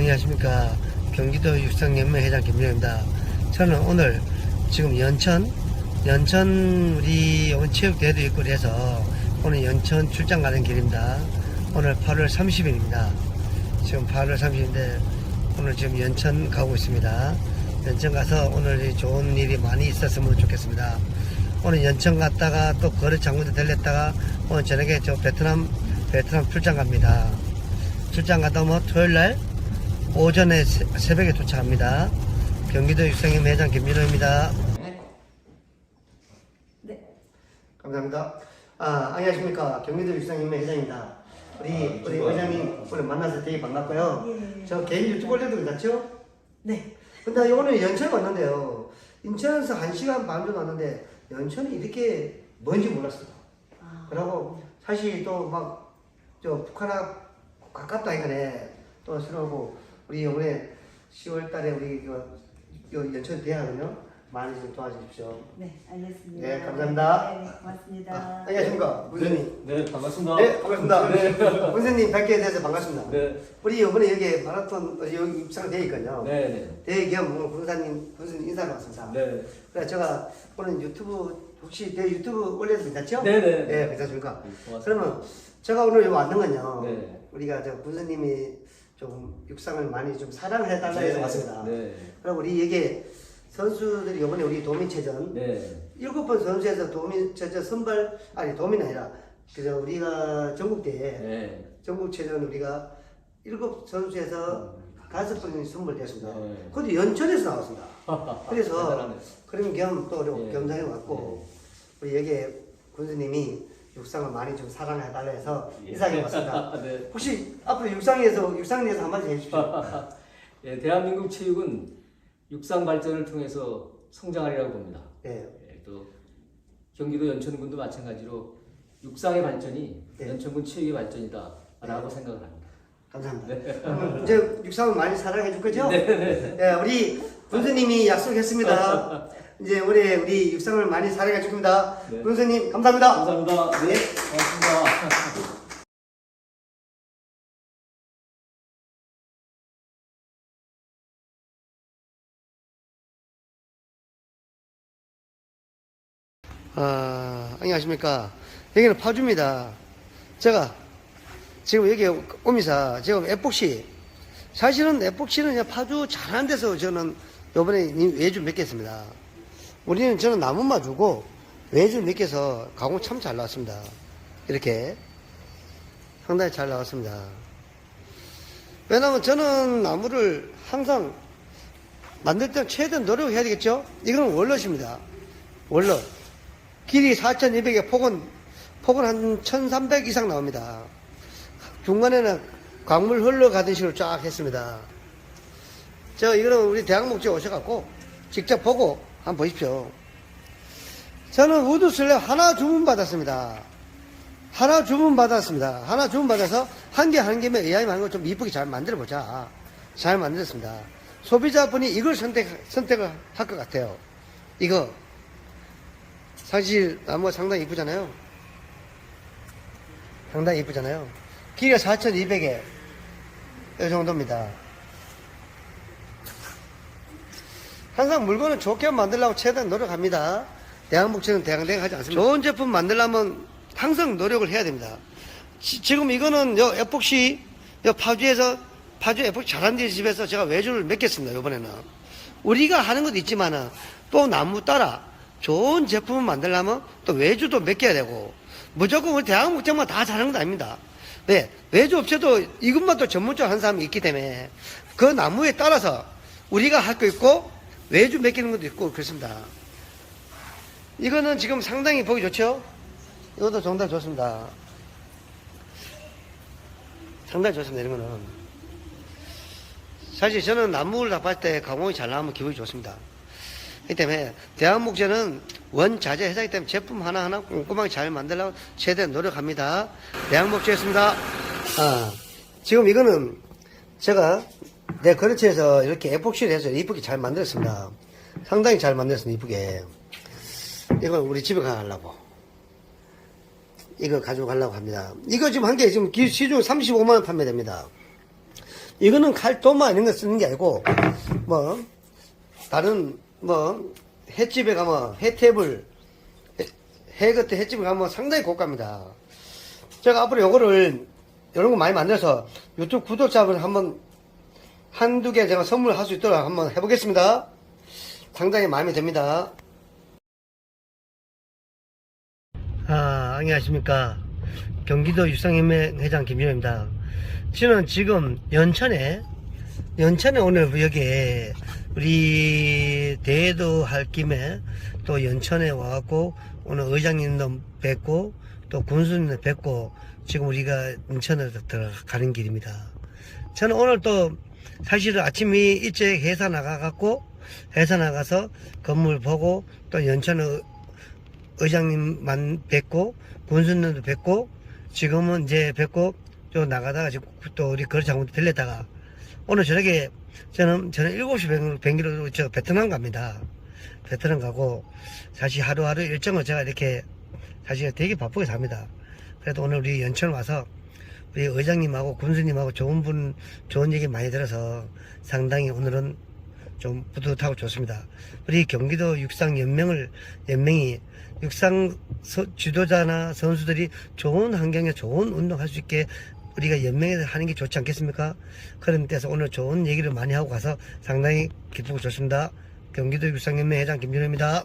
안녕하십니까. 경기도 육상연맹 회장 김민호입니다. 저는 오늘 지금 연천, 연천 우리 오늘 체육대회도 있고 그래서 오늘 연천 출장 가는 길입니다. 오늘 8월 30일입니다. 지금 8월 30일인데 오늘 지금 연천 가고 있습니다. 연천 가서 오늘 이 좋은 일이 많이 있었으면 좋겠습니다. 오늘 연천 갔다가 또 거래 장군대 들렸다가 오늘 저녁에 저 베트남 베트남 출장 갑니다. 출장 갔다 오면 토요일 날 오전에 새- 새벽에 도착합니다. 경기도 육상협 회장 김민호입니다. 네. 감사합니다. 아, 안녕하십니까. 경기도 육상협회 회장입니다. 우리, 우리 회장님 오늘 만나서 되게 반갑고요. 예. 저 개인 유튜브 올려도 괜찮죠? 네. 근데 오늘 연천 왔는데요. 인천에서 1시간 반 정도 왔는데 연천이 이렇게 먼지 몰랐어요. 아, 그러고 사실 또 막 저 북한하고 가깝다 이거네. 또 서로고 우리 이번에 10월 달에 우리 그, 요 연천 대학은요. 많이 좀 도와주십시오. 네, 알겠습니다. 네, 감사합니다. 네, 고맙습니다. 아, 안녕하십니까. 문선님. 네, 네, 반갑습니다. 네, 반갑습니다. 문선님 뵙게 돼서 반갑습니다. 네, 우리 이번에 여기 마라톤 여기 입상되어 있거든요. 네, 네. 대겸 오늘 군사님 군수님 인사를 왔습니다. 네. 그래 제가 오늘 유튜브 혹시 내 유튜브 올려도 괜찮죠? 네, 네. 네, 괜찮습니까? 고맙습니다. 그러면 제가 오늘 여기 왔는 건요. 네. 우리가 저 군수님이 좀 육상을 많이 좀 사랑을 해달라 해서 왔습니다. 네. 그리고 우리 여기 선수들이 이번에 우리 도민체전 네. 일곱 번 선수에서 도민 저저 선발 아니 도민 아니라 그저 우리가 전국대회 네. 전국체전 우리가 일곱 선수에서 다섯 번이 선발됐습니다. 네. 그것도 연천에서 나왔습니다. 그래서 대단하네. 그런 겸또 예. 겸상에 왔고 우리 여기 군수님이 육상을 많이 좀 사랑해 달라 해서 예. 인사하게 왔습니다. 네. 혹시 앞으로 육상에서 육상에서 한마디 해주십시오. 예, 대한민국 체육은 육상 발전을 통해서 성장하리라고 봅니다. 네. 예, 또 경기도 연천군도 마찬가지로 육상의 발전이 네. 연천군 체육의 발전이다라고 생각을 합니다. 감사합니다. 그럼 이제 육상을 많이 사랑해 줄 거죠? 네, 네. 네, 우리 군수님이 약속했습니다. 이제 올해 우리 육상을 많이 사랑해 줄 겁니다. 네. 군수님 감사합니다. 감사합니다. 네, 고맙습니다. 아, 안녕하십니까. 여기는 파주입니다. 제가 지금 여기 오미사, 지금 에폭시. 사실은 에폭시는 파주 잘하는 데서 저는 요번에 이 외주 맺겠습니다. 우리는 저는 나무만 주고 외주 맺겨서 가공 참 잘 나왔습니다. 이렇게. 상당히 잘 나왔습니다. 왜냐면 저는 나무를 항상 만들 때 최대한 노력해야 되겠죠? 이거는 월넛입니다. 월넛. 길이 4,200에 폭은, 폭은 한 1,300 이상 나옵니다. 중간에는 광물 흘러가던 식으로 쫙 했습니다. 저, 이거는 우리 대학목재 오셔갖고 직접 보고 한번 보십시오. 저는 우드 슬랩 하나 주문 받았습니다. 하나 주문 받았습니다. 하나 주문 받아서 한 개 한 개면 AI만 하는 걸좀 이쁘게 잘 만들어 보자. 잘 만들었습니다. 소비자분이 이걸 선택, 선택을 할 것 같아요. 이거. 사실 나무가 상당히 이쁘잖아요. 상당히 이쁘잖아요. 길이가 4,200에 이 정도입니다. 항상 물건을 좋게 만들려고 최대한 노력합니다. 대한복지는 대강대강 하지 않습니다. 좋은 제품 만들려면 항상 노력을 해야 됩니다. 지, 금 이거는 요 에폭시 요 파주에서 파주 에폭시 잘하는 데 집에서 제가 외주를 맺겠습니다. 이번에는 우리가 하는 것도 있지만은 또 나무 따라 좋은 제품을 만들려면 또 외주도 맡겨야 되고 무조건 우리 대한국제만 다 잘하는 건 아닙니다. 왜? 외주 업체도 이것만 또 전문적으로 하는 사람이 있기 때문에 그 나무에 따라서 우리가 할 거 있고 외주 맡기는 것도 있고 그렇습니다. 이거는 지금 상당히 보기 좋죠? 이것도 정말 좋습니다. 상당히 좋습니다, 이런 거는. 사실 저는 나무를 다 봤을 때 가공이 잘 나오면 기분이 좋습니다. 그렇기 때문에 대한목재는 원자재 회사이기 때문에 제품 하나하나 꼼꼼하게 잘 만들려고 최대한 노력합니다. 대한목재였습니다. 아, 지금 이거는 제가 내 거래처에서 이렇게 에폭시를 해서 이쁘게 잘 만들었습니다. 상당히 잘 만들었습니다, 이쁘게. 이건 우리 집에 가려고. 이거 가지고 가려고 합니다. 이거 지금 한 개 지금 기- 시중 35만원 판매됩니다. 이거는 칼도만 있는 거 쓰는 게 아니고 뭐 다른 뭐 횟집에 가면 횟탭을 해 같은 횟집에 가면 상당히 고가입니다. 제가 앞으로 요거를 이런 거 많이 만들어서 유튜브 구독자분 한번 한두 개 제가 선물할 수 있도록 한번 해보겠습니다. 상당히 마음에 듭니다. 아, 안녕하십니까. 경기도 육상연맹 회장 김준호입니다. 저는 지금 연천에, 연천에 오늘 여기에 우리 대회도 할 김에 또 연천에 와갖고 오늘 의장님도 뵙고 또 군수님도 뵙고 지금 우리가 연천으로 들어가는 길입니다. 저는 오늘 또 사실은 아침에 일찍 회사 나가갖고 회사 나가서 건물 보고 또 연천 의- 의장님만 뵙고 군수님도 뵙고 지금은 이제 뵙고 또 나가다가 지금 또 우리 거래 장군도 들렸다가 오늘 저녁에 저는 저는 7시 비행기로 저 베트남 갑니다. 베트남 가고 사실 하루하루 일정을 제가 이렇게 사실 되게 바쁘게 삽니다. 그래도 오늘 우리 연천 와서 우리 의장님하고 군수님하고 좋은 분, 좋은 얘기 많이 들어서 상당히 오늘은 좀 뿌듯하고 좋습니다. 우리 경기도 육상 연맹을, 연맹이 육상 서- 지도자나 선수들이 좋은 환경에 좋은 운동할 수 있게 우리가 연맹에서 하는 게 좋지 않겠습니까? 그런 데서 오늘 좋은 얘기를 많이 하고 가서 상당히 기쁘고 좋습니다. 경기도 육상연맹 회장 김준호입니다.